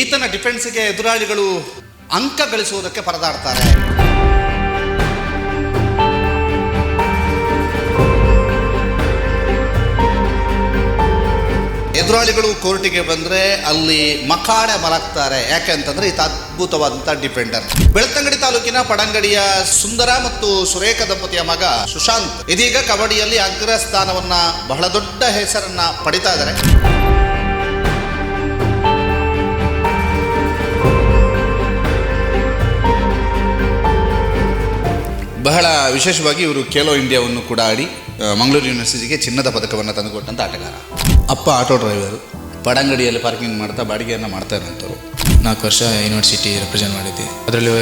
ಈತನ ಡಿಫೆನ್ಸ್ಗೆ ಎದುರಾಳಿಗಳು ಅಂಕ ಗಳಿಸುವುದಕ್ಕೆ ಪರದಾಡ್ತಾರೆ. ಎದುರಾಳಿಗಳು ಕೋರ್ಟಿಗೆ ಬಂದರೆ ಅಲ್ಲಿ ಮಕಾಡೆ ಮಲಗ್ತಾರೆ. ಯಾಕೆ ಅಂತಂದ್ರೆ ಈತ ಅದ್ಭುತವಾದಂಥ ಡಿಫೆಂಡರ್. ಬೆಳ್ತಂಗಡಿ ತಾಲೂಕಿನ ಪಡಂಗಡಿಯ ಸುಂದರ ಮತ್ತು ಸುರೇಖ ದಂಪತಿಯ ಮಗ ಸುಶಾಂತ್ ಇದೀಗ ಕಬಡ್ಡಿಯಲ್ಲಿ ಅಗ್ರ ಸ್ಥಾನವನ್ನ ಬಹಳ ದೊಡ್ಡ ಹೆಸರನ್ನ ಪಡಿತಾ ಇದ್ದಾರೆ. ಬಹಳ ವಿಶೇಷವಾಗಿ ಇವರು ಖೇಲೋ ಇಂಡಿಯಾವನ್ನು ಕೂಡ ಆಡಿ ಮಂಗಳೂರು ಯೂನಿವರ್ಸಿಟಿಗೆ ಚಿನ್ನದ ಪದಕವನ್ನು ತಂದುಕೊಟ್ಟಂಥ ಆಟಗಾರ. ಅಪ್ಪ ಆಟೋ ಡ್ರೈವರು, ಪಡಂಗಡಿಯಲ್ಲಿ ಪಾರ್ಕಿಂಗ್ ಮಾಡ್ತಾ ಬಾಡಿಗೆಯನ್ನು ಮಾಡ್ತಾ ಇರೋಂಥವ್ರು. ನಾಲ್ಕು ವರ್ಷ ಯೂನಿವರ್ಸಿಟಿ ರೆಪ್ರೆಸೆಂಟ್ ಮಾಡಿದ್ದೆ. ಅದರಲ್ಲಿ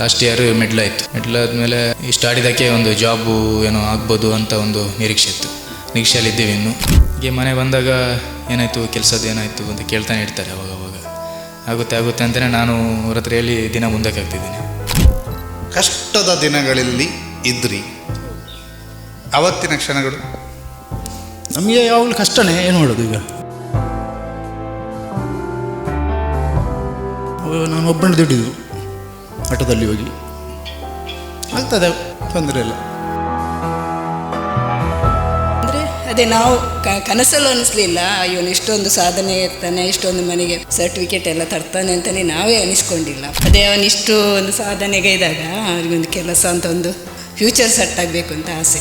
ಲಾಸ್ಟ್ ಇಯರ್ ಮಿಡ್ಲ್ ಆಯಿತು. ಮಿಡ್ಲ್ ಆದಮೇಲೆ ಇಷ್ಟು ಆಡಿದ್ದಕ್ಕೆ ಒಂದು ಜಾಬು ಏನೋ ಆಗ್ಬೋದು ಅಂತ ಒಂದು ನಿರೀಕ್ಷೆ ಇತ್ತು. ನಿರೀಕ್ಷೆಯಲ್ಲಿ ಇದ್ದೀವಿ ಇನ್ನು. ಹೀಗೆ ಮನೆ ಬಂದಾಗ ಏನಾಯಿತು, ಕೆಲಸದ್ದು ಏನಾಯಿತು ಅಂತ ಕೇಳ್ತಾನೆ ಇರ್ತಾರೆ ಅವಾಗ ಅವಾಗ ಆಗುತ್ತೆ ಆಗುತ್ತೆ ಅಂತಲೇ ನಾನು ಅವ್ರ ದಿನ ಮುಂದಕ್ಕೆ ಆಗ್ತಿದ್ದೀನಿ. ಕಷ್ಟದ ದಿನಗಳಲ್ಲಿ ಇದ್ರಿ. ಅವತ್ತಿನ ಕ್ಷಣಗಳು? ನಮಗೆ ಯಾವಾಗಲೂ ಕಷ್ಟನೇ, ಏನು ಮಾಡೋದು ಈಗ? ನಾನು ಒಬ್ಬನೇ ದುಡಿದು ಆಟೋದಲ್ಲಿ ಹೋಗಿ. ಆಗ್ತದೆ, ತೊಂದರೆ ಇಲ್ಲ. ಅದೇ ನಾವು ಕನಸಲ್ಲೂ ಅನಿಸ್ಲಿಲ್ಲ ಇವನು ಇಷ್ಟೊಂದು ಸಾಧನೆ ಇರ್ತಾನೆ, ಇಷ್ಟೊಂದು ಮನೆಗೆ ಸರ್ಟಿಫಿಕೇಟ್ ಎಲ್ಲ ತರ್ತಾನೆ ಅಂತಲೇ ನಾವೇ ಅನಿಸ್ಕೊಂಡಿಲ್ಲ. ಅದೇ ಅವನು ಇಷ್ಟು ಒಂದು ಸಾಧನೆಗೆ ಇದ್ದಾಗ ಅವನಿಗೊಂದು ಕೆಲಸ ಅಂತ ಒಂದು ಫ್ಯೂಚರ್ ಸೆಟ್ ಆಗಬೇಕು ಅಂತ ಆಸೆ.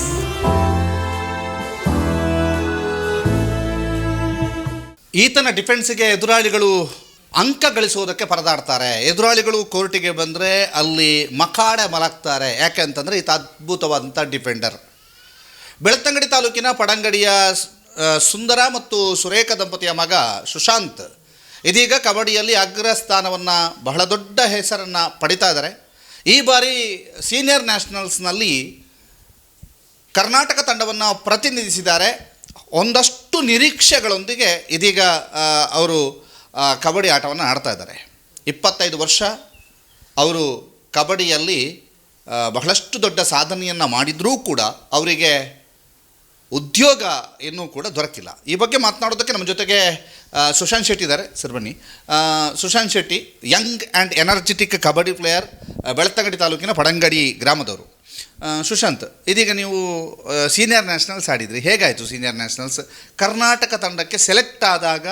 ಈತನ ಡಿಫೆನ್ಸ್ಗೆ ಎದುರಾಳಿಗಳು ಅಂಕ ಗಳಿಸುವುದಕ್ಕೆ ಪರದಾಡ್ತಾರೆ. ಎದುರಾಳಿಗಳು ಕೋರ್ಟಿಗೆ ಬಂದರೆ ಅಲ್ಲಿ ಮಕಾಡೆ ಮಲಗ್ತಾರೆ. ಯಾಕೆ ಅಂತಂದರೆ ಈತ ಅದ್ಭುತವಾದಂಥ ಡಿಫೆಂಡರ್ ಬೆಳ್ತಂಗಡಿ ತಾಲೂಕಿನ ಪಡಂಗಡಿಯ ಸುಂದರ ಮತ್ತು ಸುರೇಖ ದಂಪತಿಯ ಮಗ ಸುಶಾಂತ್ ಇದೀಗ ಕಬಡ್ಡಿಯಲ್ಲಿ ಅಗ್ರ ಸ್ಥಾನವನ್ನು ಬಹಳ ದೊಡ್ಡ ಹೆಸರನ್ನು ಪಡಿತಾ ಇದ್ದಾರೆ. ಈ ಬಾರಿ ಸೀನಿಯರ್ ನ್ಯಾಷನಲ್ಸ್ನಲ್ಲಿ ಕರ್ನಾಟಕ ತಂಡವನ್ನು ಪ್ರತಿನಿಧಿಸಿದ್ದಾರೆ. ಒಂದಷ್ಟು ನಿರೀಕ್ಷೆಗಳೊಂದಿಗೆ ಇದೀಗ ಅವರು ಕಬಡ್ಡಿ ಆಟವನ್ನು ಆಡ್ತಾ ಇದ್ದಾರೆ. ಇಪ್ಪತ್ತೈದು ವರ್ಷ ಅವರು ಕಬಡ್ಡಿಯಲ್ಲಿ ಬಹಳಷ್ಟು ದೊಡ್ಡ ಸಾಧನೆಯನ್ನು ಮಾಡಿದರೂ ಕೂಡ ಅವರಿಗೆ ಉದ್ಯೋಗ ಇನ್ನೂ ಕೂಡ ದೊರಕಿಲ್ಲ. ಈ ಬಗ್ಗೆ ಮಾತನಾಡೋದಕ್ಕೆ ನಮ್ಮ ಜೊತೆಗೆ ಸುಶಾಂತ್ ಶೆಟ್ಟಿ ಇದ್ದಾರೆ. ಸರ್, ಬನ್ನಿ. Sushant Shetty, young and energetic kabaddi player Belthangady ತಾಲೂಕಿನ ಪಡಂಗಡಿ ಗ್ರಾಮದವರು. ಸುಶಾಂತ್, ಇದೀಗ ನೀವು ಸೀನಿಯರ್ ನ್ಯಾಷನಲ್ಸ್ ಆಡಿದ್ರಿ. ಹೇಗಾಯಿತು ಸೀನಿಯರ್ ನ್ಯಾಷನಲ್ಸ್ ಕರ್ನಾಟಕ ತಂಡಕ್ಕೆ ಸೆಲೆಕ್ಟ್ ಆದಾಗ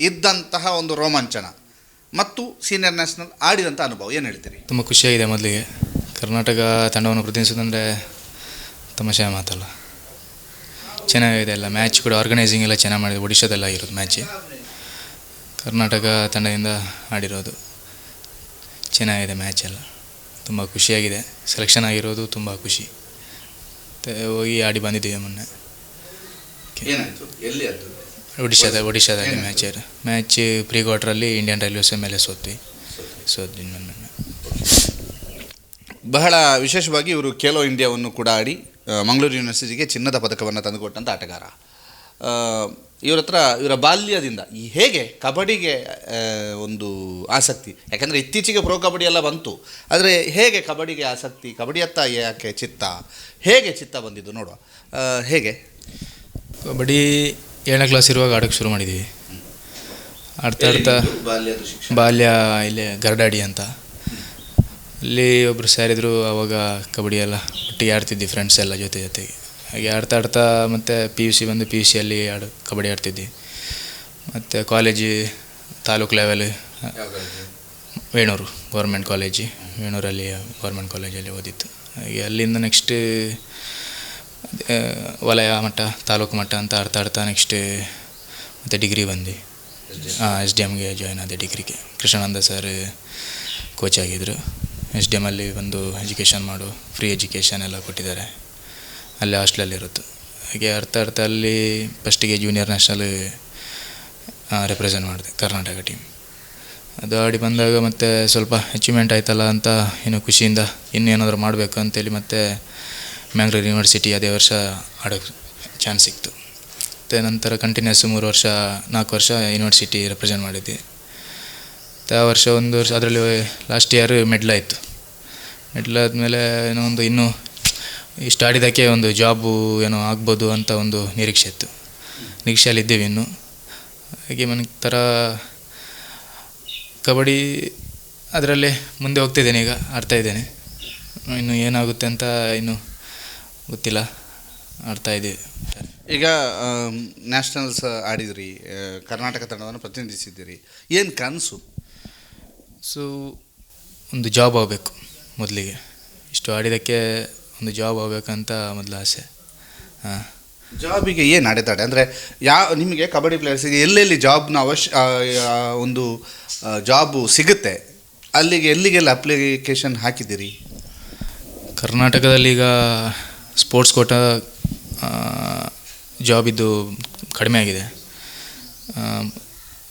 ಇದ್ದಂತಹ ಒಂದು ರೋಮಾಂಚನ ಮತ್ತು ಸೀನಿಯರ್ ನ್ಯಾಷನಲ್ ಆಡಿದಂಥ ಅನುಭವ, ಏನು ಹೇಳ್ತೀರಿ? ತುಂಬ ಖುಷಿಯಾಗಿದೆ ಮೊದಲಿಗೆ. ಕರ್ನಾಟಕ ತಂಡವನ್ನು ಪ್ರತಿನಿಧಿಸೋದಂದರೆ ತಮಾಷೆ ಮಾತಲ್ಲ ಚೆನ್ನಾಗಿದೆ ಎಲ್ಲ ಮ್ಯಾಚ್ ಕೂಡ ಆರ್ಗನೈಸಿಂಗ್ ಎಲ್ಲ ಚೆನ್ನಾಗಿ ಮಾಡಿದೆ ಒಡಿಶಾದಲ್ಲಿ ಆಗಿರೋದು ಮ್ಯಾಚ್ ಕರ್ನಾಟಕ ತಂಡದಿಂದ ಆಡಿರೋದು. ಚೆನ್ನಾಗಿದೆ ಮ್ಯಾಚ್ ಎಲ್ಲ. ತುಂಬ ಖುಷಿಯಾಗಿದೆ. ಸೆಲೆಕ್ಷನ್ ಆಗಿರೋದು ತುಂಬ ಖುಷಿ. ಹೋಗಿ ಆಡಿ ಬಂದಿದ್ದೀವಿ ಮೊನ್ನೆ. ಒಡಿಶಾದ ಒಡಿಶಾದಲ್ಲಿ ಮ್ಯಾಚ್ ಮ್ಯಾಚ್ ಪ್ರೀ ಕ್ವಾರ್ಟ್ರಲ್ಲಿ ಇಂಡಿಯನ್ ರೈಲ್ವೇಸ್ ಮೇಲೆ ಸೋತ್ವಿ. ಸೋತ್ವಿ ಮೊನ್ನೆ. ಬಹಳ ವಿಶೇಷವಾಗಿ ಇವರು ಖೇಲೋ ಇಂಡಿಯಾವನ್ನು ಕೂಡ ಆಡಿ ಮಂಗಳೂರು ಯೂನಿವರ್ಸಿಟಿಗೆ ಚಿನ್ನದ ಪದಕವನ್ನು ತಂದುಕೊಟ್ಟಂಥ ಆಟಗಾರ. ಇವರ ಹತ್ರ ಇವರ ಬಾಲ್ಯದಿಂದ ಈ ಹೇಗೆ ಕಬಡ್ಡಿಗೆ ಒಂದು ಆಸಕ್ತಿ ಯಾಕೆಂದರೆ ಇತ್ತೀಚೆಗೆ ಪ್ರೋ ಕಬಡ್ಡಿ ಎಲ್ಲ ಬಂತು ಆದರೆ ಹೇಗೆ ಕಬಡ್ಡಿಗೆ ಆಸಕ್ತಿ ಕಬಡ್ಡಿಯತ್ತ ಯಾಕೆ ಚಿತ್ತ ಹೇಗೆ ಚಿತ್ತ ಬಂದಿದ್ದು ನೋಡುವ. ಹೇಗೆ? ಕಬಡ್ಡಿ ಏಳನೇ ಕ್ಲಾಸ್ ಇರುವಾಗ ಆಡೋಕ್ಕೆ ಶುರು ಮಾಡಿದ್ದೀವಿ ಆಡ್ತಾ ಆಡ್ತಾ ಬಾಲ್ಯ ಇಲ್ಲೇ ಗರಡಾಡಿ ಅಂತ. ಅಲ್ಲಿ ಒಬ್ಬರು ಇದ್ದರು ಆವಾಗ ಕಬಡ್ಡಿ ಎಲ್ಲ ಒಟ್ಟಿಗೆ ಆಡ್ತಿದ್ವಿ ಫ್ರೆಂಡ್ಸ್ ಎಲ್ಲ ಜೊತೆ ಜೊತೆಗೆ. ಹಾಗೆ ಆಡ್ತಾ ಆಡ್ತಾ ಮತ್ತು ಪಿ ಯು ಸಿ ಬಂದು ಪಿ ಯು ಸಿಯಲ್ಲಿ ಆಡು ಕಬಡ್ಡಿ ಆಡ್ತಿದ್ವಿ. ಮತ್ತು college taluk level Venur government college ವೇಣೂರಲ್ಲಿ government ಕಾಲೇಜಲ್ಲಿ ಓದಿತ್ತು. ಹಾಗೆ ಅಲ್ಲಿಂದ ನೆಕ್ಸ್ಟ್ ವಲಯ ಮಟ್ಟ ತಾಲೂಕು ಮಟ್ಟ ಅಂತ ಆಡ್ತಾ ಆಡ್ತಾ ನೆಕ್ಸ್ಟ್ ಮತ್ತು ಡಿಗ್ರಿ ಬಂದು ಹಾಂ ಎಸ್ ಡಿ ಎಮ್ಗೆ ಜಾಯ್ನ್ ಆದೆ ಡಿಗ್ರಿಗೆ ಕೃಷ್ಣಾನಂದ ಸರ್ ಕೋಚ್ ಆಗಿದ್ದರು ಎಸ್ ಡಿ ಎಮ್ಮಲ್ಲಿ ಒಂದು ಎಜುಕೇಷನ್ ಮಾಡು ಫ್ರೀ ಎಜುಕೇಷನ್ ಎಲ್ಲ ಕೊಟ್ಟಿದ್ದಾರೆ. ಅಲ್ಲಿ ಇರುತ್ತೆ. ಹಾಗೆ ಅರ್ಥ ಅರ್ಥ ಅಲ್ಲಿ ಫಸ್ಟಿಗೆ ಜೂನಿಯರ್ ನ್ಯಾಷನಲ್ ರೆಪ್ರೆಸೆಂಟ್ ಮಾಡಿದೆ, ಕರ್ನಾಟಕ ಟೀಮ್ ಅದು ಆಡಿ ಬಂದಾಗ ಮತ್ತೆ ಸ್ವಲ್ಪ ಅಚೀವ್ಮೆಂಟ್ ಆಯ್ತಲ್ಲ ಅಂತ ಇನ್ನು ಖುಷಿಯಿಂದ ಇನ್ನೇನಾದರೂ ಮಾಡಬೇಕು ಅಂತೇಳಿ ಮತ್ತೆ ಮ್ಯಾಂಗ್ಳೂರು ಯೂನಿವರ್ಸಿಟಿ ಅದೇ ವರ್ಷ ಆಡೋಕ್ಕೆ ಚಾನ್ಸ್ ಸಿಕ್ತು. ಮತ್ತು ನಂತರ ಕಂಟಿನ್ಯೂಸ್ ಮೂರು ವರ್ಷ, ನಾಲ್ಕು ವರ್ಷ ಯೂನಿವರ್ಸಿಟಿ ರೆಪ್ರೆಸೆಂಟ್ ಮಾಡಿದ್ದೆ. ಮತ್ತು ಆ ವರ್ಷ ಒಂದು ವರ್ಷ, ಅದರಲ್ಲಿ ಲಾಸ್ಟ್ ಇಯರ್ ಮೆಡ್ಲ್ ಆಯಿತು ಆದಮೇಲೆ ಏನೋ ಒಂದು ಇನ್ನೂ ಇಷ್ಟು ಆಡಿದ್ದಕ್ಕೆ ಒಂದು ಜಾಬು ಏನೋ ಆಗ್ಬೋದು ಅಂತ ಒಂದು ನಿರೀಕ್ಷೆ ಇತ್ತು. ನಿರೀಕ್ಷೆಯಲ್ಲಿ ಇದ್ದೀವಿ ಇನ್ನು. ಹಾಗೆ ಮನೆ ಥರ ಕಬಡ್ಡಿ ಅದರಲ್ಲೇ ಮುಂದೆ ಹೋಗ್ತಿದ್ದೇನೆ ಈಗ ಆಡ್ತಾ ಇದ್ದೇನೆ. ಇನ್ನು ಏನಾಗುತ್ತೆ ಅಂತ ಇನ್ನು ಗೊತ್ತಿಲ್ಲ. ಆಡ್ತಾಯಿದ್ದೀವಿ ಈಗ ನ್ಯಾಷನಲ್ಸ್ ಆಡಿದ್ರಿ ಕರ್ನಾಟಕ ತಂಡವನ್ನು ಪ್ರತಿನಿಧಿಸಿದ್ದೀರಿ. ಏನು ಕನಸು? ಸೊ ಒಂದು ಜಾಬ್ ಆಗಬೇಕು. ಮೊದಲಿಗೆ. ಇಷ್ಟು ಆಡಿದ್ದಕ್ಕೆ ಒಂದು ಜಾಬ್ ಆಗಬೇಕಂತ ಮೊದಲು ಆಸೆ. ಹಾಂ. ಜಾಬಿಗೆ ಏನು ಅಡೆತಡೆ ಅಂದರೆ ಯಾವ ನಿಮಗೆ ಕಬಡ್ಡಿ ಪ್ಲೇಯರ್ಸಿಗೆ ಎಲ್ಲೆಲ್ಲಿ ಜಾಬ್ನ ಅವಶ್ಯ ಒಂದು ಜಾಬು ಸಿಗುತ್ತೆ ಅಲ್ಲಿಗೆ ಎಲ್ಲಿಗೆಲ್ಲ ಅಪ್ಲಿಕೇಶನ್ ಹಾಕಿದ್ದೀರಿ? ಕರ್ನಾಟಕದಲ್ಲಿ ಈಗ ಸ್ಪೋರ್ಟ್ಸ್ ಕೋಟ ಜಾಬ್ ಇದ್ದು ಕಡಿಮೆ ಆಗಿದೆ.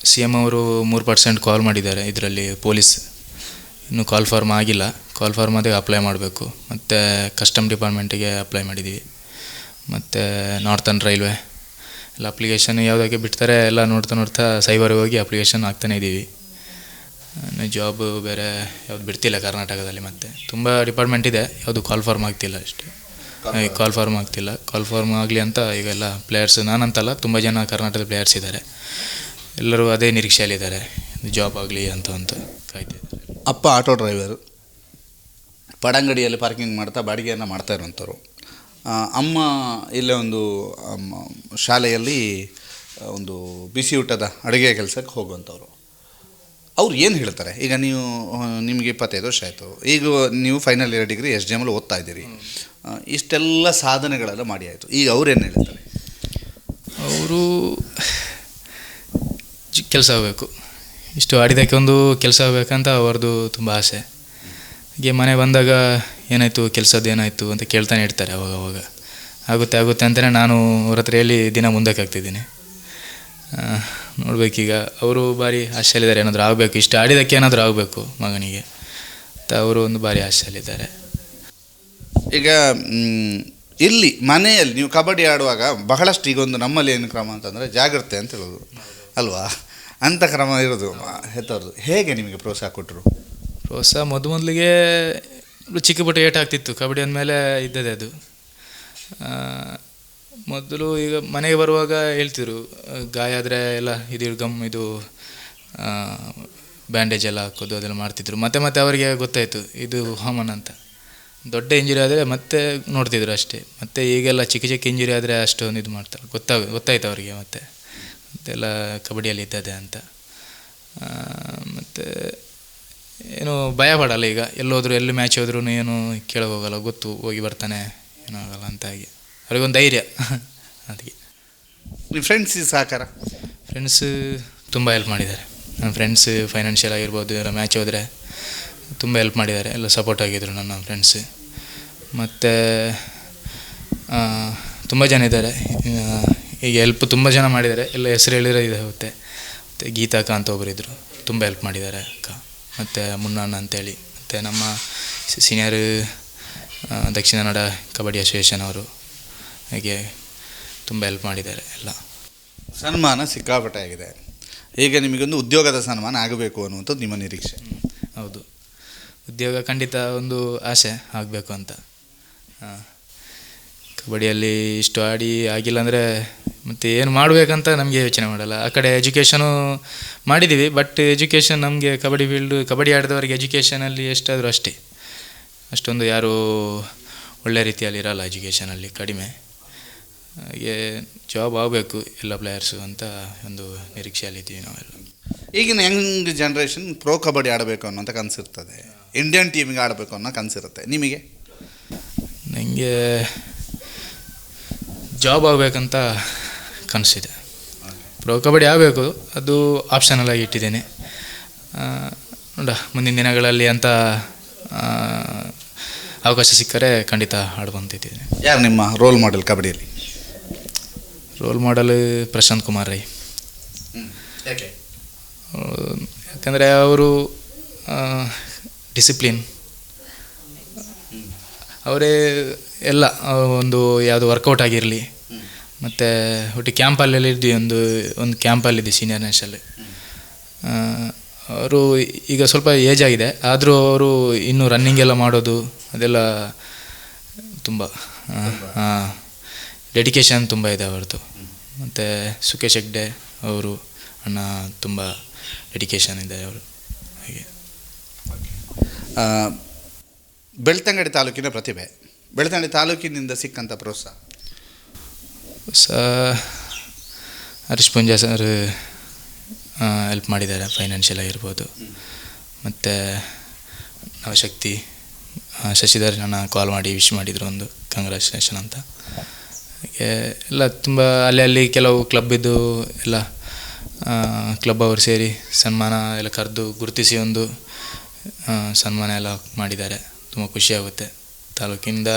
ಸಿ ಎಂ ಅವರು ಮೂರು ಪರ್ಸೆಂಟ್ ಕಾಲ್ ಮಾಡಿದ್ದಾರೆ ಇದರಲ್ಲಿ ಪೊಲೀಸ್ ಇನ್ನೂ ಕಾಲ್ ಫಾರ್ಮ್ ಆಗಿಲ್ಲ. ಕಾಲ್ ಫಾರ್ಮ್ ಅದೇ ಅಪ್ಲೈ ಮಾಡಬೇಕು. ಮತ್ತು ಕಸ್ಟಮ್ ಡಿಪಾರ್ಟ್ಮೆಂಟಿಗೆ ಅಪ್ಲೈ ಮಾಡಿದ್ದೀವಿ ಮತ್ತು ನಾರ್ತನ್ ರೈಲ್ವೆ ಎಲ್ಲ ಅಪ್ಲಿಕೇಶನ್ ಯಾವುದಕ್ಕೆ ಬಿಡ್ತಾರೆ ಎಲ್ಲ ನೋಡ್ತಾ ನೋಡ್ತಾ ಸೈಬರ್ಗೆ ಹೋಗಿ ಅಪ್ಲಿಕೇಶನ್ ಹಾಕ್ತಾನೆ ಇದ್ದೀವಿ ಜಾಬ್ ಬೇರೆ ಯಾವ್ದು ಬಿಡ್ತಿಲ್ಲ ಕರ್ನಾಟಕದಲ್ಲಿ ಮತ್ತೆ. ತುಂಬ ಡಿಪಾರ್ಟ್ಮೆಂಟ್ ಇದೆ. ಯಾವುದು ಕಾಲ್ ಫಾರ್ಮ್ ಆಗ್ತಿಲ್ಲ ಅಷ್ಟೇ. ಕಾಲ್ ಫಾರ್ಮ್ ಆಗ್ತಿಲ್ಲ. ಕಾಲ್ ಫಾರ್ಮ್ ಆಗಲಿ ಅಂತ ಈಗೆಲ್ಲ ಪ್ಲೇಯರ್ಸ್ ನಾನಂತಲ್ಲ ತುಂಬ ಜನ ಕರ್ನಾಟಕದ ಪ್ಲೇಯರ್ಸ್ ಇದ್ದಾರೆ. ಎಲ್ಲರೂ ಅದೇ ನಿರೀಕ್ಷೆಯಲ್ಲಿದ್ದಾರೆ. ಜಾಬ್ ಆಗಲಿ ಅಂತ ಅಂತ ಕಾಯ್ತಿದ್ದಾರೆ ಅಪ್ಪ ಆಟೋ ಡ್ರೈವರು ಪಡಂಗಡಿಯಲ್ಲಿ ಪಾರ್ಕಿಂಗ್ ಮಾಡ್ತಾ ಬಾಡಿಗೆಯನ್ನು ಮಾಡ್ತಾ ಇರುವಂಥವ್ರು. ಅಮ್ಮ ಇಲ್ಲೇ ಒಂದು ಶಾಲೆಯಲ್ಲಿ ಒಂದು ಬಿಸಿ ಊಟದ ಅಡುಗೆ ಕೆಲಸಕ್ಕೆ ಹೋಗುವಂಥವ್ರು. ಅವ್ರು ಏನು ಹೇಳ್ತಾರೆ? ಈಗ ನೀವು ನಿಮಗೆ ಇಪ್ಪತ್ತೈದು ವರ್ಷ ಆಯಿತು. ಈಗ ನೀವು final year degree S D ಎಮಲ್ಲಿ ಓದ್ತಾ ಇದ್ದೀರಿ. ಇಷ್ಟೆಲ್ಲ ಸಾಧನೆಗಳೆಲ್ಲ ಮಾಡಿ ಆಯಿತು. ಈಗ ಅವ್ರು ಏನು ಹೇಳ್ತಾರೆ? ಅವರು ಕೆಲಸ ಆಗಬೇಕು. ಇಷ್ಟು ಆಡಿದಕ್ಕೆ ಒಂದು ಕೆಲಸ ಆಗಬೇಕಂತ ಅವ್ರದ್ದು ತುಂಬ ಆಸೆ. ಹೀಗೆ ಮನೆ ಬಂದಾಗ ಏನಾಯಿತು, ಕೆಲಸದ್ದು ಏನಾಯಿತು ಅಂತ ಕೇಳ್ತಾನೆ ಇರ್ತಾರೆ ಅವಾಗ ಅವಾಗ. ಆಗುತ್ತೆ ಆಗುತ್ತೆ ಅಂತಲೇ ನಾನು ಅವ್ರ ಹತ್ರ ಹೇಳಿ ದಿನ ಮುಂದಕ್ಕೆ ಆಗ್ತಿದ್ದೀನಿ ನೋಡಬೇಕೀಗ. ಅವರು ಭಾರಿ ಆಸೆಯಲ್ಲಿದ್ದಾರೆ ಏನಾದರೂ ಆಗಬೇಕು. ಇಷ್ಟು ಆಡಿದಕ್ಕೆ ಏನಾದರೂ ಆಗಬೇಕು ಮಗನಿಗೆ. ಅಂತ ಅವರು ಒಂದು ಭಾರಿ ಆಶೆಯಲ್ಲಿದ್ದಾರೆ ಈಗ ಇಲ್ಲಿ ಮನೆಯಲ್ಲಿ ನೀವು ಕಬಡ್ಡಿ ಆಡುವಾಗ ಬಹಳಷ್ಟು ಈಗ ಒಂದು ನಮ್ಮಲ್ಲಿ ಏನು ಕ್ರಮ ಅಂತಂದರೆ ಜಾಗ್ರತೆ ಅಂತ ಹೇಳೋದು. ಅಲ್ವಾ? ಅಂಥ ಕ್ರಮ ಇರೋದು ಹೆತ್ತವ್ರದ್ದು. ಹೇಗೆ ನಿಮಗೆ ಪ್ರೋತ್ಸಾಹ ಕೊಟ್ಟರು ಪ್ರೋತ್ಸಾಹ ಮೊದ ಮೊದಲಿಗೆ ಚಿಕ್ಕ ಪುಟ್ಟ ಏಟ್ ಆಗ್ತಿತ್ತು, ಕಬಡ್ಡಿ ಅಂದಮೇಲೆ ಇದ್ದದೆ ಅದು. ಮೊದಲು ಈಗ ಮನೆಗೆ ಬರುವಾಗ ಹೇಳ್ತಿದ್ರು, ಗಾಯ ಆದರೆ ಎಲ್ಲ ಇದು ಗಮ್, ಇದು ಬ್ಯಾಂಡೇಜ್ ಎಲ್ಲ ಹಾಕೋದು, ಅದೆಲ್ಲ ಮಾಡ್ತಿದ್ರು. ಮತ್ತೆ ಮತ್ತೆ ಅವರಿಗೆ ಗೊತ್ತಾಯಿತು, ಇದು ಹಾಮನ್ ಅಂತ. ದೊಡ್ಡ ಇಂಜುರಿ ಆದರೆ ಮತ್ತೆ ನೋಡ್ತಿದ್ರು ಅಷ್ಟೇ. ಮತ್ತೆ ಈಗೆಲ್ಲ ಚಿಕ್ಕ ಚಿಕ್ಕ ಇಂಜುರಿ ಆದರೆ ಅಷ್ಟೊಂದು ಇದು ಮಾಡ್ತಾರೆ. ಗೊತ್ತಾಗ, ಗೊತ್ತಾಯ್ತು ಅವರಿಗೆ ಮತ್ತೆ. ಮತ್ತೆಲ್ಲ ಕಬಡ್ಡಿಯಲ್ಲಿ ಇದ್ದದೆ ಅಂತ. ಮತ್ತು ಏನು ಭಯ ಪಡಲ್ಲ ಈಗ. ಎಲ್ಲೋದ್ರು ಎಲ್ಲಿ ಮ್ಯಾಚ್ ಹೋದ್ರೂ ಏನು ಕೇಳೋಗಲ್ಲ ಹೋಗಲ್ಲ ಗೊತ್ತು ಹೋಗಿ ಬರ್ತಾನೆ ಏನೂ ಆಗಲ್ಲ ಅಂತ ಹಾಗೆ. ಅವ್ರಿಗೊಂದು ಧೈರ್ಯ. ಅದಕ್ಕೆ ನಿಮ್ಮ ಫ್ರೆಂಡ್ಸ್ ಸಹಕಾರ? ಫ್ರೆಂಡ್ಸ್ ತುಂಬ ಹೆಲ್ಪ್ ಮಾಡಿದ್ದಾರೆ. ನನ್ನ ಫ್ರೆಂಡ್ಸ್ ಫೈನಾನ್ಷಿಯಲ್ ಆಗಿರ್ಬೋದು ಎಲ್ಲ ಮ್ಯಾಚ್ ಹೋದರೆ ತುಂಬ ಹೆಲ್ಪ್ ಮಾಡಿದ್ದಾರೆ. ಎಲ್ಲ ಸಪೋರ್ಟ್ ಆಗಿದ್ದರು ನನ್ನ ಫ್ರೆಂಡ್ಸ್ ಮತ್ತು ತುಂಬ ಜನ ಇದ್ದಾರೆ. ಈಗ ಹೆಲ್ಪ್ ತುಂಬ ಜನ ಮಾಡಿದ್ದಾರೆ. ಎಲ್ಲ ಹೆಸರು ಹೇಳಿರೋ ಇದೆ ಹೋಗುತ್ತೆ ಮತ್ತು ಗೀತಾ ಅಂತ ಒಬ್ಬರಿದ್ದರು ತುಂಬ ಹೆಲ್ಪ್ ಮಾಡಿದ್ದಾರೆ ಅಕ್ಕ. ಮತ್ತು ಮುನ್ನಣ್ಣ ಅಂತೇಳಿ. ಮತ್ತು ನಮ್ಮ ಸೀನಿಯರ್ ದಕ್ಷಿಣ ಕನ್ನಡ ಕಬಡ್ಡಿ ಅಸೋಸಿಯೇಷನ್ ಅವರು ಹಾಗೆ ತುಂಬ ಹೆಲ್ಪ್ ಮಾಡಿದ್ದಾರೆ ಎಲ್ಲ. ಸನ್ಮಾನ ಸಿಕ್ಕಾಪಟ್ಟೆ ಆಗಿದೆ. ಈಗ ನಿಮಗೊಂದು ಉದ್ಯೋಗದ ಸನ್ಮಾನ ಆಗಬೇಕು ಅನ್ನುವಂಥದ್ದು ನಿಮ್ಮ ನಿರೀಕ್ಷೆ. ಹೌದು. ಉದ್ಯೋಗ ಖಂಡಿತ ಒಂದು ಆಸೆ ಆಗಬೇಕು ಅಂತ. ಹಾಂ ಕಬಡ್ಡಿಯಲ್ಲಿ ಇಷ್ಟು ಆಡಿ ಆಗಿಲ್ಲ ಅಂದರೆ ಮತ್ತು ಏನು ಮಾಡಬೇಕಂತ ನಮಗೆ ಯೋಚನೆ ಮಾಡಲ್ಲ. ಆ ಕಡೆ ಎಜುಕೇಷನು ಮಾಡಿದ್ದೀವಿ ಬಟ್ ಎಜುಕೇಷನ್ ನಮಗೆ ಕಬಡ್ಡಿ ಫೀಲ್ಡು ಕಬಡ್ಡಿ ಆಡಿದವರಿಗೆ ಎಜುಕೇಷನಲ್ಲಿ ಎಷ್ಟಾದರೂ ಅಷ್ಟೇ. ಅಷ್ಟೊಂದು ಯಾರೂ ಒಳ್ಳೆ ರೀತಿಯಲ್ಲಿ ಇರಲ್ಲ ಎಜುಕೇಷನಲ್ಲಿ ಕಡಿಮೆ. ಹಾಗೆ ಜಾಬ್ ಆಗಬೇಕು ಎಲ್ಲ ಪ್ಲೇಯರ್ಸು ಅಂತ ಒಂದು ನಿರೀಕ್ಷೆಯಲ್ಲಿದ್ದೀವಿ ನಾವೆಲ್ಲ. ಈಗಿನ ಯಂಗ್ ಜನ್ರೇಷನ್ ಪ್ರೋ ಕಬಡ್ಡಿ ಆಡಬೇಕು ಅನ್ನೋಂಥ ಕನಸಿರ್ತದೆ. ಇಂಡಿಯನ್ ಟೀಮಿಗೆ ಆಡಬೇಕು ಅನ್ನೋ ಕನಸಿರುತ್ತೆ. ನಿಮಗೆ? ನನಗೆ ಜಾಬ್ ಆಗಬೇಕಂತ ಕನಸಿದೆ. ಪ್ರೊ ಕಬಡ್ಡಿ ಆಗಬೇಕು. ಅದು ಆಪ್ಷನಲ್ ಆಗಿ ಇಟ್ಟಿದ್ದೇನೆ. ನೋಡ ಮುಂದಿನ ದಿನಗಳಲ್ಲಿ ಅಂತ ಅವಕಾಶ ಸಿಕ್ಕರೆ ಖಂಡಿತ ಆಡ್ಕೊಂತಿದ್ದೇನೆ ಯಾರು ನಿಮ್ಮ ರೋಲ್ ಮಾಡೆಲ್ ಕಬಡ್ಡಿಯಲ್ಲಿ? Role model Prashant Kumar Rai. ಯಾಕಂದರೆ ಅವರು ಡಿಸಿಪ್ಲಿನ್ ಅವರೇ ಎಲ್ಲ ಒಂದು ಯಾವುದು ವರ್ಕೌಟ್ ಆಗಿರಲಿ ಮತ್ತು ಒಟ್ಟು ಕ್ಯಾಂಪಲ್ಲೆಲ್ಲ ಇದ್ವಿ ಒಂದು ಒಂದು ಕ್ಯಾಂಪಲ್ಲಿದ್ದೆ ಸೀನಿಯರ್ ನ್ಯಾಷನಲ್ ಅವರು ಈಗ ಸ್ವಲ್ಪ ಏಜ್ ಆಗಿದೆ. ಆದರೂ ಅವರು ಇನ್ನೂ ರನ್ನಿಂಗ್ ಎಲ್ಲ ಮಾಡೋದು, ಅದೆಲ್ಲ ತುಂಬ ಹಾಂ ಡೆಡಿಕೇಶನ್ ತುಂಬ ಇದೆ ಅವ್ರದ್ದು. ಮತ್ತು ಸುಖೇಶ್ ಹೆಗ್ಡೆ ಅವರು, ಅಣ್ಣ ತುಂಬ ಡೆಡಿಕೇಶನ್ ಇದೆ ಅವರು. ಹಾಗೆ. ಬೆಳ್ತಂಗಡಿ ತಾಲೂಕಿನ ಪ್ರತಿಭೆ. ಬೆಳ್ತಂಗಡಿ ತಾಲೂಕಿನಿಂದ ಸಿಕ್ಕಂಥ ಪ್ರೋತ್ಸಾಹ. ಸ ಹರೀಶ್ ಸರ್ ಹೆಲ್ಪ್ ಮಾಡಿದ್ದಾರೆ ಫೈನಾನ್ಷಿಯಲ್ ಆಗಿರ್ಬೋದು. ಮತ್ತು ನವಶಕ್ತಿ ಶಶಿಧರ್ ನನ್ನ ಕಾಲ್ ಮಾಡಿ ವಿಶ್ ಮಾಡಿದರು ಒಂದು ಕಂಗ್ರ್ಯಾಚುಲೇಷನ್ ಅಂತ. ಹಾಗೆ ಎಲ್ಲ ತುಂಬ ಅಲ್ಲಿ ಅಲ್ಲಿ ಕೆಲವು ಕ್ಲಬ್ ಇದ್ದು ಎಲ್ಲ ಕ್ಲಬ್ ಅವರು ಸೇರಿ ಸನ್ಮಾನ ಎಲ್ಲ ಕರೆದು ಗುರುತಿಸಿ ಒಂದು ಸನ್ಮಾನ ಎಲ್ಲ ಮಾಡಿದ್ದಾರೆ. ತುಂಬ ಖುಷಿಯಾಗುತ್ತೆ ತಾಲೂಕಿಂದ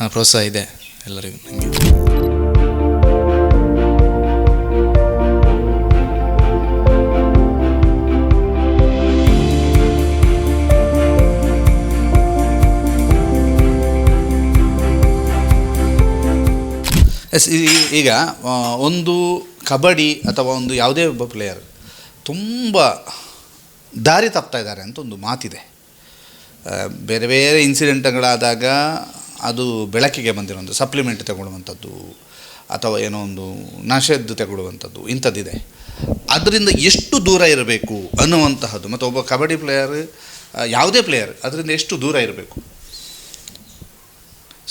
ಆ, ಪ್ರೋತ್ಸಾಹ ಇದೆ ಎಲ್ಲರಿಗೂ. ನನಗೆ ಎಸ್ ಈಗ ಒಂದು ಕಬಡ್ಡಿ ಅಥವಾ ಒಂದು ಯಾವುದೇ ಒಬ್ಬ ಪ್ಲೇಯರ್ ತುಂಬ ದಾರಿ ತಪ್ತಾ ಇದ್ದಾರೆ ಅಂತ ಒಂದು ಮಾತಿದೆ. ಬೇರೆ ಬೇರೆ ಇನ್ಸಿಡೆಂಟ್ಗಳಾದಾಗ ಅದು ಬೆಳಕಿಗೆ ಬಂದಿರೋದು ಸಪ್ಲಿಮೆಂಟ್ ತಗೊಳ್ಳುವಂಥದ್ದು ಅಥವಾ ಏನೋ ಒಂದು ನಶೆದ್ದು ತಗೊಳ್ಳುವಂಥದ್ದು ಇಂಥದ್ದಿದೆ. ಅದರಿಂದ ಎಷ್ಟು ದೂರ ಇರಬೇಕು ಅನ್ನುವಂತಹದ್ದು, ಮತ್ತು ಒಬ್ಬ ಕಬಡ್ಡಿ ಪ್ಲೇಯರ್ ಯಾವುದೇ ಪ್ಲೇಯರ್ ಅದರಿಂದ ಎಷ್ಟು ದೂರ ಇರಬೇಕು?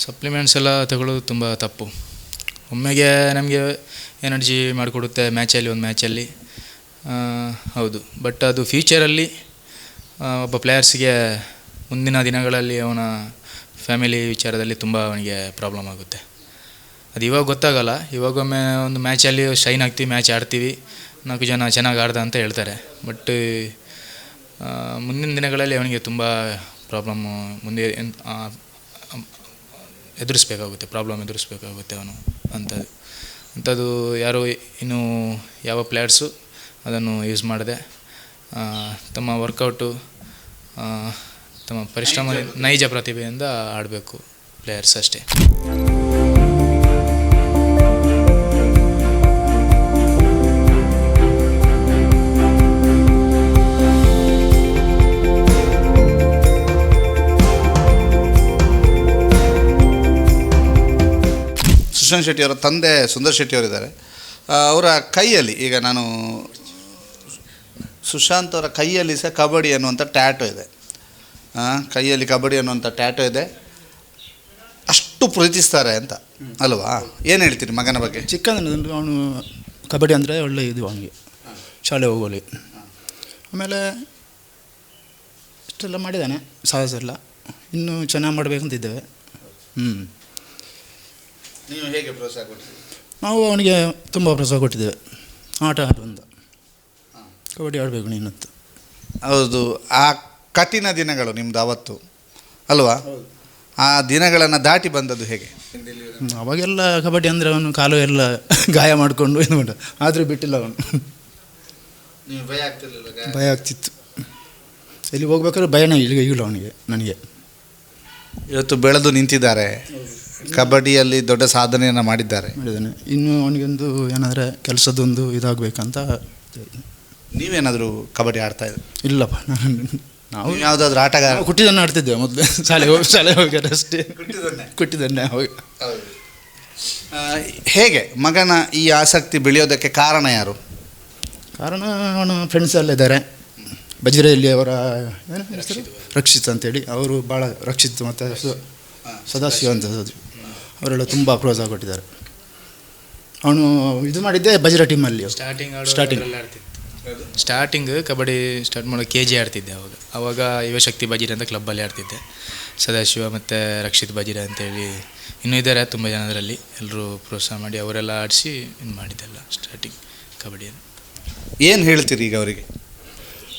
ಸಪ್ಲಿಮೆಂಟ್ಸ್ ಎಲ್ಲ ತಗೊಳ್ಳೋದು ತುಂಬ ತಪ್ಪು. ಒಮ್ಮೆಗೆ ನಮಗೆ ಎನರ್ಜಿ ಮಾಡಿಕೊಡುತ್ತೆ ಮ್ಯಾಚಲ್ಲಿ ಒಂದು ಮ್ಯಾಚಲ್ಲಿ. ಹೌದು. ಬಟ್ ಅದು ಫ್ಯೂಚರಲ್ಲಿ ಒಬ್ಬ ಪ್ಲೇಯರ್ಸ್ಗೆ ಮುಂದಿನ ದಿನಗಳಲ್ಲಿ ಅವನ ಫ್ಯಾಮಿಲಿ ವಿಚಾರದಲ್ಲಿ ತುಂಬ ಅವನಿಗೆ ಪ್ರಾಬ್ಲಮ್ ಆಗುತ್ತೆ. ಅದು ಇವಾಗ ಗೊತ್ತಾಗಲ್ಲ. ಇವಾಗೊಮ್ಮೆ ಒಂದು ಮ್ಯಾಚಲ್ಲಿ ಶೈನ್ ಆಗ್ತೀವಿ, ಮ್ಯಾಚ್ ಆಡ್ತೀವಿ, ನಾಲ್ಕು ಜನ ಚೆನ್ನಾಗಿ ಆಡ್ದ ಅಂತ ಹೇಳ್ತಾರೆ. ಬಟ್ ಮುಂದಿನ ದಿನಗಳಲ್ಲಿ ಅವನಿಗೆ ತುಂಬ ಪ್ರಾಬ್ಲಮ್ಮು ಮುಂದೆ ಎದುರಿಸ್ಬೇಕಾಗುತ್ತೆ ಪ್ರಾಬ್ಲಮ್ ಎದುರಿಸ್ಬೇಕಾಗುತ್ತೆ ಅವನು ಅಂಥದ್ದು ಅಂಥದ್ದು ಯಾರು ಇನ್ನು ಯಾವ ಪ್ಲೇಯರ್ಸು ಅದನ್ನು ಯೂಸ್ ಮಾಡಿದೆ. ತಮ್ಮ ವರ್ಕೌಟು ತಮ್ಮ ಪರಿಶ್ರಮ ನೈಜ ಪ್ರತಿಭೆಯಿಂದ ಆಡಬೇಕು ಪ್ಲೇಯರ್ಸ್ ಅಷ್ಟೇ. ಸುಶಾಂತ್ ಶೆಟ್ಟಿಯವರ ತಂದೆ ಸುಂದರ್ ಶೆಟ್ಟಿ ಅವರಿದ್ದಾರೆ. ಆ, ಅವರ ಕೈಯಲ್ಲಿ ಈಗ ನಾನು ಸುಶಾಂತ್ ಅವರ ಕೈಯಲ್ಲಿ ಸಹ ಕಬಡ್ಡಿ ಅನ್ನುವಂಥ ಟ್ಯಾಟೋ ಇದೆ. ಕೈಯಲ್ಲಿ ಕಬಡ್ಡಿ ಅನ್ನುವಂಥ ಟ್ಯಾಟೋ ಇದೆ. ಅಷ್ಟು ಪ್ರೀತಿಸ್ತಾರೆ ಅಂತ ಅಲ್ವಾ? ಏನು ಹೇಳ್ತೀರಿ ಮಗನ ಬಗ್ಗೆ? ಚಿಕ್ಕಂದ್ರೆ ಅವನು ಕಬಡ್ಡಿ ಅಂದರೆ ಒಳ್ಳೆ ಇದು ಅವನಿಗೆ ಶಾಲೆ ಹೋಗೋಲಿ ಆಮೇಲೆ ಇಷ್ಟೆಲ್ಲ ಮಾಡಿದ್ದಾನೆ ಸಾಹಸ ಎಲ್ಲ. ಇನ್ನೂ ಚೆನ್ನಾಗಿ ಮಾಡಬೇಕಂತಿದ್ದೇವೆ. ಹ್ಞೂ ನೀವು ಹೇಗೆ ಪ್ರೋತ್ಸಾಹ ಕೊಡ್ತೀರಿ? ನಾವು ಅವನಿಗೆ ತುಂಬ ಪ್ರೋತ್ಸಾಹ ಕೊಟ್ಟಿದ್ದೇವೆ. ಆಟ ಆಡುವಂತ. ಕಬಡ್ಡಿ ಆಡಬೇಕು ನೀನಂತ ಹೌದು ಆ ಕಠಿಣ ದಿನಗಳು ನಿಮ್ದು ಅವತ್ತು ಅಲ್ವಾ? ಆ ದಿನಗಳನ್ನು ದಾಟಿ ಬಂದದ್ದು ಹೇಗೆ? ಅವಾಗೆಲ್ಲ ಕಬಡ್ಡಿ ಅಂದರೆ ಅವನು ಕಾಲು ಎಲ್ಲ ಗಾಯ ಮಾಡಿಕೊಂಡು ಇದು ಮಾಡ. ಆದರೂ ಬಿಟ್ಟಿಲ್ಲ ಅವನು. ನೀವು ಭಯ ಆಗ್ತಿಲ್ಲ ಭಯ ಆಗ್ತಿತ್ತು. ಎಲ್ಲಿ ಹೋಗ್ಬೇಕಾದ್ರೆ ಭಯನೇ ಇಲ್ಲ ಈಗಲೂ ಅವನಿಗೆ ನನಗೆ. ಇವತ್ತು ಬೆಳೆದು ನಿಂತಿದ್ದಾರೆ. ಕಬಡ್ಡಿಯಲ್ಲಿ ದೊಡ್ಡ ಸಾಧನೆಯನ್ನು ಮಾಡಿದ್ದಾರೆ. ಮಾಡಿದ್ದಾನೆ. ಇನ್ನು ಅವನಿಗೊಂದು ಏನಾದರೆ ಕೆಲಸದೊಂದು ಇದಾಗಬೇಕಂತ ನೀವೇನಾದರೂ ಕಬಡ್ಡಿ ಆಡ್ತಾ ಇದ್ದೀರಿ? ಇಲ್ಲಪ್ಪ ನಾನು ನಾವು ಯಾವುದಾದ್ರೂ ಆಟಗಾರ? ಕುಟ್ಟಿದನ್ನು ಆಡ್ತಿದ್ದೇವೆ ಮೊದಲು. ಶಾಲೆ ಹೋಗಿ ಶಾಲೆ ಹೋಗ್ಯಾರ ಅಷ್ಟೇ. ಕುಟ್ಟಿದ್ದನ್ನೇ ಹೋಗಿ. ಹೇಗೆ ಮಗನ ಈ ಆಸಕ್ತಿ ಬೆಳೆಯೋದಕ್ಕೆ ಕಾರಣ ಯಾರು? ಕಾರಣ ಅವನ ಫ್ರೆಂಡ್ಸ್ ಅಲ್ಲಿದ್ದಾರೆ ಬಜ್ರೆಯಲ್ಲಿ ಅವರ ಏನು ರಕ್ಷಿತ್. ಅಂತೇಳಿ. ಅವರು ಭಾಳ ರಕ್ಷಿತ್ ಮತ್ತು ಸದಾಶಿವ ಅಂತ. ಅವರೆಲ್ಲ ತುಂಬ ಪ್ರೋತ್ಸಾಹ ಕೊಟ್ಟಿದ್ದಾರೆ. ಅವನು ಇದು ಮಾಡಿದ್ದೆ ಬಜ್ರ ಟೀಮಲ್ಲಿ starting starting starting kabaddi start ಮಾಡೋ ಕೆ ಜಿ ಆಡ್ತಿದ್ದೆ ಅವಾಗ. ಅವಾಗ ಯುವಶಕ್ತಿ ಬಜೀರ ಅಂತ ಕ್ಲಬ್ಬಲ್ಲಿ ಆಡ್ತಿದ್ದೆ. ಸದಾಶಿವ ಮತ್ತು ರಕ್ಷಿತ್ ಬಜಿರೆ ಅಂತೇಳಿ ಇನ್ನೂ ಇದ್ದಾರೆ ತುಂಬ ಜನ ಅದರಲ್ಲಿ ಎಲ್ಲರೂ ಪ್ರೋತ್ಸಾಹ ಮಾಡಿ ಅವರೆಲ್ಲ ಆಡಿಸಿ ಇದು ಮಾಡಿದ್ದೆಲ್ಲ ಸ್ಟಾರ್ಟಿಂಗ್ ಕಬಡ್ಡಿಯನ್ನು ಏನು ಹೇಳ್ತೀರಿ ಈಗ ಅವರಿಗೆ?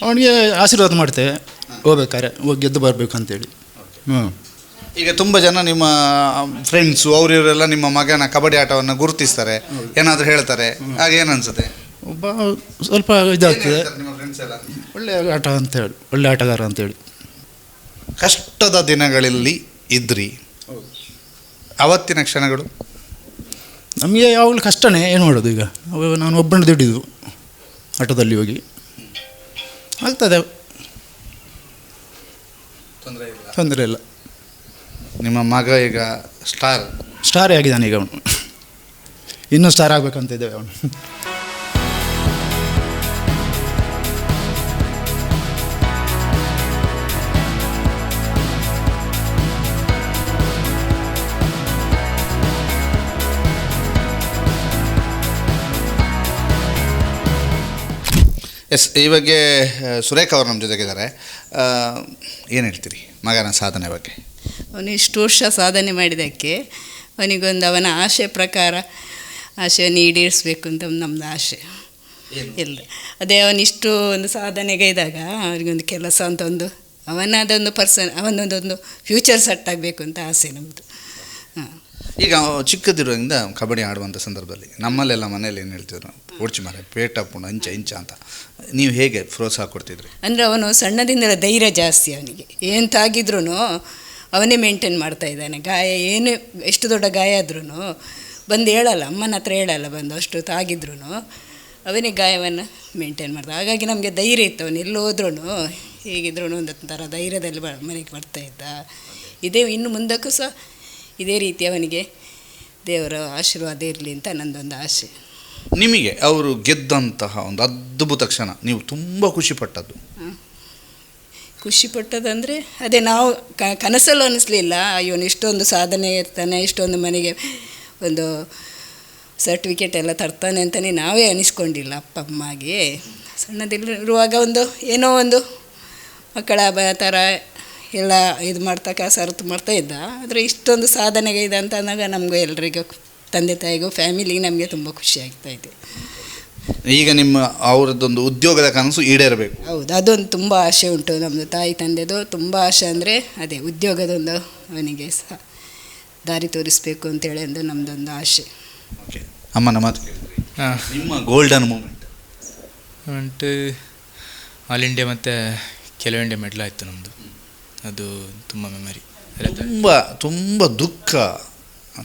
ಅವನಿಗೆ ಆಶೀರ್ವಾದ ಮಾಡ್ತೇವೆ ಹೋಗ್ಬೇಕಾರೆ ಹೋಗಿ ಗೆದ್ದು ಬರಬೇಕು ಅಂತೇಳಿ. ಹ್ಞೂ ಈಗ ತುಂಬ ಜನ ನಿಮ್ಮ ಫ್ರೆಂಡ್ಸು ಅವರಿವರೆಲ್ಲ ನಿಮ್ಮ ಮಗನ ಕಬಡ್ಡಿ ಆಟವನ್ನು ಗುರುತಿಸ್ತಾರೆ. ಏನಾದರೂ ಹೇಳ್ತಾರೆ. ಆಗ ಅನ್ಸುತ್ತೆ ಒಬ್ಬ ಸ್ವಲ್ಪ ಇದಾಗ್ತದೆ. ನಿಮ್ಮ ಫ್ರೆಂಡ್ಸ್ ಎಲ್ಲ? ಒಳ್ಳೆ ಆಟ ಅಂತೇಳಿ ಒಳ್ಳೆ ಆಟಗಾರ ಅಂತೇಳಿ ಕಷ್ಟದ ದಿನಗಳಲ್ಲಿ ಇದ್ರಿ. ಅವತ್ತಿನ ಕ್ಷಣಗಳು? ನಮಗೆ ಯಾವಾಗಲೂ ಕಷ್ಟನೇ ಏನು ಮಾಡೋದು ಈಗ? ನಾನು ಒಬ್ಬನೇ ದುಡಿದು ಆಟೋದಲ್ಲಿ ಹೋಗಿ. ಆಗ್ತದೆ. ತೊಂದರೆ ತೊಂದರೆ ಇಲ್ಲ. ನಿಮ್ಮ ಮಗ ಈಗ ಸ್ಟಾರ್. ಸ್ಟಾರೇ ಆಗಿದ್ದಾನೆ ಈಗ ಅವನು? ಇನ್ನೂ ಸ್ಟಾರ್ ಆಗಬೇಕಂತ ಇದ್ದೇವೆ ಅವನು. ಎಸ್ ಈ ಬಗ್ಗೆ ಸುರೇಖ ಅವರು ನಮ್ಮ ಜೊತೆಗಿದ್ದಾರೆ. ಏನು ಹೇಳ್ತೀರಿ ಮಗನ ಸಾಧನೆ ಬಗ್ಗೆ? ಅವನು ಇಷ್ಟು ವರ್ಷ ಸಾಧನೆ ಮಾಡಿದ್ದಕ್ಕೆ ಅವನಿಗೊಂದು ಅವನ ಆಶೆ ಪ್ರಕಾರ ಆಶೆಯನ್ನು ಈಡೇರಿಸಬೇಕು ಅಂತ ನಮ್ಮದು ಆಸೆ ಇಲ್ಲ. ಅದೇ ಅವನಿಷ್ಟು ಒಂದು ಸಾಧನೆಗೆ ಇದ್ದಾಗ ಅವನಿಗೊಂದು ಕೆಲಸ ಅಂತ ಒಂದು ಅವನದೊಂದು ಪರ್ಸನ್ ಅವನದೊಂದು ಫ್ಯೂಚರ್ ಸೆಟ್ ಆಗಬೇಕು ಅಂತ ಆಸೆ ನಮ್ಮದು ಹಾಂ. ಈಗ ಚಿಕ್ಕದಿರೋದ್ರಿಂದ ಕಬಡ್ಡಿ ಆಡುವಂಥ ಸಂದರ್ಭದಲ್ಲಿ ನಮ್ಮಲ್ಲೆಲ್ಲ ಮನೇಲಿ ಏನು ಹೇಳ್ತಿದ್ರು? ಓಡ್ಚಿ ಮರ ಪೇಟ ಪುಣ ಇಂಚ ಇಂಚ ಅಂತ. ನೀವು ಹೇಗೆ ಪ್ರೋತ್ಸಾಹ ಕೊಡ್ತಿದ್ರಿ? ಅಂದರೆ ಅವನು ಸಣ್ಣದಿಂದ ಧೈರ್ಯ ಜಾಸ್ತಿ ಅವನಿಗೆ. ಏನು ತಾಗಿದ್ರೂ ಅವನೇ ಮೇಂಟೈನ್ ಮಾಡ್ತಾ ಇದ್ದಾನೆ. ಗಾಯ ಏನು, ಎಷ್ಟು ದೊಡ್ಡ ಗಾಯ ಆದ್ರೂ ಬಂದು ಹೇಳಲ್ಲ, ಅಮ್ಮನ ಹತ್ರ ಹೇಳಲ್ಲ ಬಂದು ಅಷ್ಟು ತಾಗಿದ್ರೂ ಅವನೇ ಗಾಯವನ್ನು ಮೇಂಟೈನ್ ಮಾಡ್ತಾ ಹಾಗಾಗಿ ನಮಗೆ ಧೈರ್ಯ ಇತ್ತು ಅವನು. ಎಲ್ಲಿ ಹೋದ್ರೂ ಹೇಗಿದ್ರೂ ಒಂದು ಥರ ಧೈರ್ಯದಲ್ಲಿ ಬ, ಮನೆಗೆ ಬರ್ತಾ ಇದ್ದ. ಇದೇ ಇನ್ನು ಮುಂದಕ್ಕೂ ಸಹ ಇದೇ ರೀತಿ ಅವನಿಗೆ ದೇವರ ಆಶೀರ್ವಾದ ಇರಲಿ ಅಂತ ನಂದೊಂದು ಆಸೆ. ನಿಮಗೆ ಅವರು ಗೆದ್ದಂತಹ ಒಂದು ಅದ್ಭುತ ಕ್ಷಣ ನೀವು ತುಂಬ ಖುಷಿಪಟ್ಟದ್ದು ಖುಷಿ ಪಟ್ಟದಂದರೆ ಅದೇ ನಾವು ಕನಸಲ್ಲೂ ಅನಿಸ್ಲಿಲ್ಲ. ಇವನು ಇಷ್ಟೊಂದು ಸಾಧನೆ ಇರ್ತಾನೆ, ಇಷ್ಟೊಂದು ಮನೆಗೆ ಒಂದು ಸರ್ಟಿಫಿಕೇಟ್ ಎಲ್ಲ ತರ್ತಾನೆ ಅಂತಲೇ ನಾವೇ ಅನಿಸ್ಕೊಂಡಿಲ್ಲ ಅಪ್ಪ ಅಮ್ಮಗೆ ಸಣ್ಣದಿರುವಾಗ ಒಂದು ಏನೋ ಒಂದು ಮಕ್ಕಳ ಬ ಥರ ಎಲ್ಲ ಇದು ಮಾಡ್ತಾ ಕಸರತ್ತು ಮಾಡ್ತಾ ಇದ್ದ. ಆದರೆ ಇಷ್ಟೊಂದು ಸಾಧನೆಗೆ ಇದೆ ಅಂತ ಅಂದಾಗ ನಮಗೂ ಎಲ್ರಿಗೂ, ತಂದೆ ತಾಯಿಗೂ ಫ್ಯಾಮಿಲಿಗೆ ನಮಗೆ ತುಂಬ ಖುಷಿ ಆಗ್ತಾ ಇದೆ. ಈಗ ನಿಮ್ಮ ಅವರದ್ದೊಂದು ಉದ್ಯೋಗದ ಕನಸು ಈಡೇರಬೇಕು. ಹೌದು ಅದೊಂದು ತುಂಬ ಆಸೆ ಉಂಟು ನಮ್ಮದು ತಾಯಿ ತಂದೆದು. ತುಂಬ ಆಸೆ ಅಂದರೆ ಅದೇ ಉದ್ಯೋಗದೊಂದು ಅವನಿಗೆ ಸಹ ದಾರಿ ತೋರಿಸಬೇಕು ಅಂತೇಳಿ ಒಂದು ನಮ್ಮದೊಂದು ಆಸೆ. ಓಕೆ ಅಮ್ಮನ ಮಾತು ಕೇಳಿದ್ರಿ. ಹಾಂ. ನಿಮ್ಮ ಗೋಲ್ಡನ್ ಮೂಮೆಂಟ್ ಉಂಟು ಆಲ್ ಇಂಡಿಯಾ ಮತ್ತು ಕೆಲವು ಇಂಡಿಯಾ ಮೆಡಲ್ ಆಯಿತು ನಮ್ಮದು ಅದು ತುಂಬ ಮೆಮರಿ ತುಂಬ ತುಂಬ ದುಃಖ.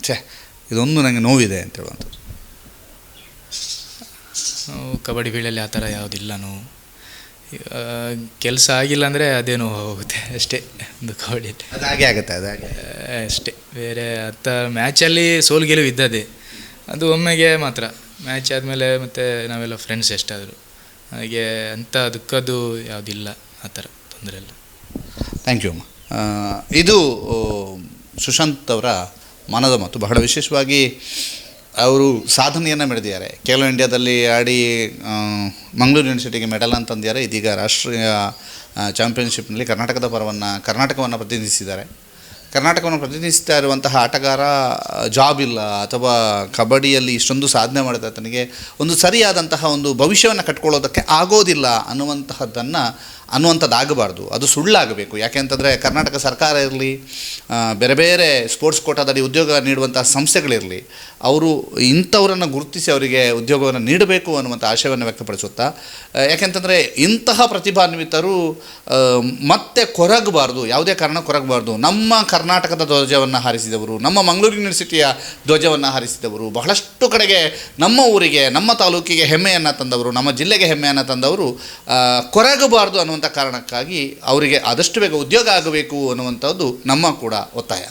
ಛೇ ಇದೊಂದು ನನಗೆ ನೋವಿದೆ ಅಂತ ಹೇಳುವಂಥದ್ದು. ಕಬಡ್ಡಿ ಫೀಲ್ಡಲ್ಲಿ ಆ ಥರ ಯಾವುದಿಲ್ಲ ನೋವು ಕೆಲಸ ಆಗಿಲ್ಲ ಅಂದರೆ ಅದೇನು ನೋವು ಹೋಗುತ್ತೆ ಅಷ್ಟೇ ಒಂದು ಕಬಡ್ಡಿ. ಅದು ಹಾಗೆ ಆಗುತ್ತೆ ಅದು ಹಾಗೆ? ಅಷ್ಟೇ. ಬೇರೆ ಅತ್ತ ಮ್ಯಾಚಲ್ಲಿ ಸೋಲು ಗೆಲುವು ಇದ್ದದೆ ಅದು ಒಮ್ಮೆಗೆ ಮಾತ್ರ. ಮ್ಯಾಚ್ ಆದಮೇಲೆ ಮತ್ತು ನಾವೆಲ್ಲ ಫ್ರೆಂಡ್ಸ್ ಎಷ್ಟಾದರು. ಹಾಗೆ ಅಂಥ ದುಃಖದ್ದು ಯಾವುದಿಲ್ಲ ಆ ಥರ ತೊಂದರೆ ಇಲ್ಲ. ಥ್ಯಾಂಕ್ ಯು ಅಮ್ಮ. ಇದು ಸುಶಾಂತ್ ಅವರ ಮನದ ಮಾತು. ಬಹಳ ವಿಶೇಷವಾಗಿ ಅವರು ಸಾಧನೆಯನ್ನು ಮೆರೆದಿದ್ದಾರೆ. ಖೇಲೋ ಇಂಡಿಯಾದಲ್ಲಿ ಆಡಿ ಮಂಗಳೂರು ಯೂನಿವರ್ಸಿಟಿಗೆ ಮೆಡಲ್ ಅಂತಂದಿದ್ದಾರೆ ಇದೀಗ ರಾಷ್ಟ್ರೀಯ ಚಾಂಪಿಯನ್ಶಿಪ್ನಲ್ಲಿ ಕರ್ನಾಟಕದ ಪರವನ್ನು, ಕರ್ನಾಟಕವನ್ನು ಪ್ರತಿನಿಧಿಸಿದ್ದಾರೆ. ಕರ್ನಾಟಕವನ್ನು ಪ್ರತಿನಿಧಿಸ್ತಾ ಇರುವಂತಹ ಆಟಗಾರ, ಜಾಬ್ ಇಲ್ಲ ಅಥವಾ ಕಬಡ್ಡಿಯಲ್ಲಿ ಇಷ್ಟೊಂದು ಸಾಧನೆ ಮಾಡಿದ ಆತನಿಗೆ ಒಂದು ಸರಿಯಾದಂತಹ ಒಂದು ಭವಿಷ್ಯವನ್ನು ಕಟ್ಕೊಳ್ಳೋದಕ್ಕೆ ಆಗೋದಿಲ್ಲ ಅನ್ನುವಂತಹದ್ದನ್ನು ಅನ್ನುವಂಥದ್ದಾಗಬಾರ್ದು. ಅದು ಸುಳ್ಳಾಗಬೇಕು. ಯಾಕೆ ಅಂತಂದರೆ ಕರ್ನಾಟಕ ಸರ್ಕಾರ ಇರಲಿ ಬೇರೆ ಬೇರೆ ಸ್ಪೋರ್ಟ್ಸ್ ಕೋಟಾದಲ್ಲಿ ಉದ್ಯೋಗ ನೀಡುವಂಥ ಸಂಸ್ಥೆಗಳಿರಲಿ, ಅವರು ಇಂಥವರನ್ನು ಗುರುತಿಸಿ ಅವರಿಗೆ ಉದ್ಯೋಗವನ್ನು ನೀಡಬೇಕು ಅನ್ನುವಂಥ ಆಶಯವನ್ನು ವ್ಯಕ್ತಪಡಿಸುತ್ತಾ ಯಾಕೆಂತಂದರೆ ಇಂತಹ ಪ್ರತಿಭಾನ್ವಿತರು ಮತ್ತೆ ಕೊರಗಬಾರ್ದು. ಯಾವುದೇ ಕಾರಣ ಕೊರಗಬಾರ್ದು. ನಮ್ಮ ಕರ್ನಾಟಕದ ಧ್ವಜವನ್ನು ಹಾರಿಸಿದವರು, ನಮ್ಮ ಮಂಗಳೂರು ಯೂನಿವರ್ಸಿಟಿಯ ಧ್ವಜವನ್ನು ಹಾರಿಸಿದವರು, ಬಹಳಷ್ಟು ಕಡೆಗೆ ನಮ್ಮ ಊರಿಗೆ, ನಮ್ಮ ತಾಲೂಕಿಗೆ ಹೆಮ್ಮೆಯನ್ನು ತಂದವರು, ನಮ್ಮ ಜಿಲ್ಲೆಗೆ ಹೆಮ್ಮೆಯನ್ನು ತಂದವರು ಕೊರಗಬಾರ್ದು ಅನ್ನುವಂಥ ಕಾರಣಕ್ಕಾಗಿ ಅವರಿಗೆ ಆದಷ್ಟು ಬೇಗ ಉದ್ಯೋಗ ಆಗಬೇಕು ಅನ್ನುವಂಥದ್ದು ನಮ್ಮ ಕೂಡ ಒತ್ತಾಯ.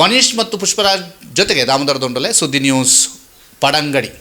ವನೀಶ್ ಮತ್ತು ಪುಷ್ಪರಾಜ್ ಜೊತೆಗೆ ದಾಮೋದರ ದೊಂಡಲೆ, ಸುದ್ದಿ ನ್ಯೂಸ್, ಪಡಂಗಡಿ.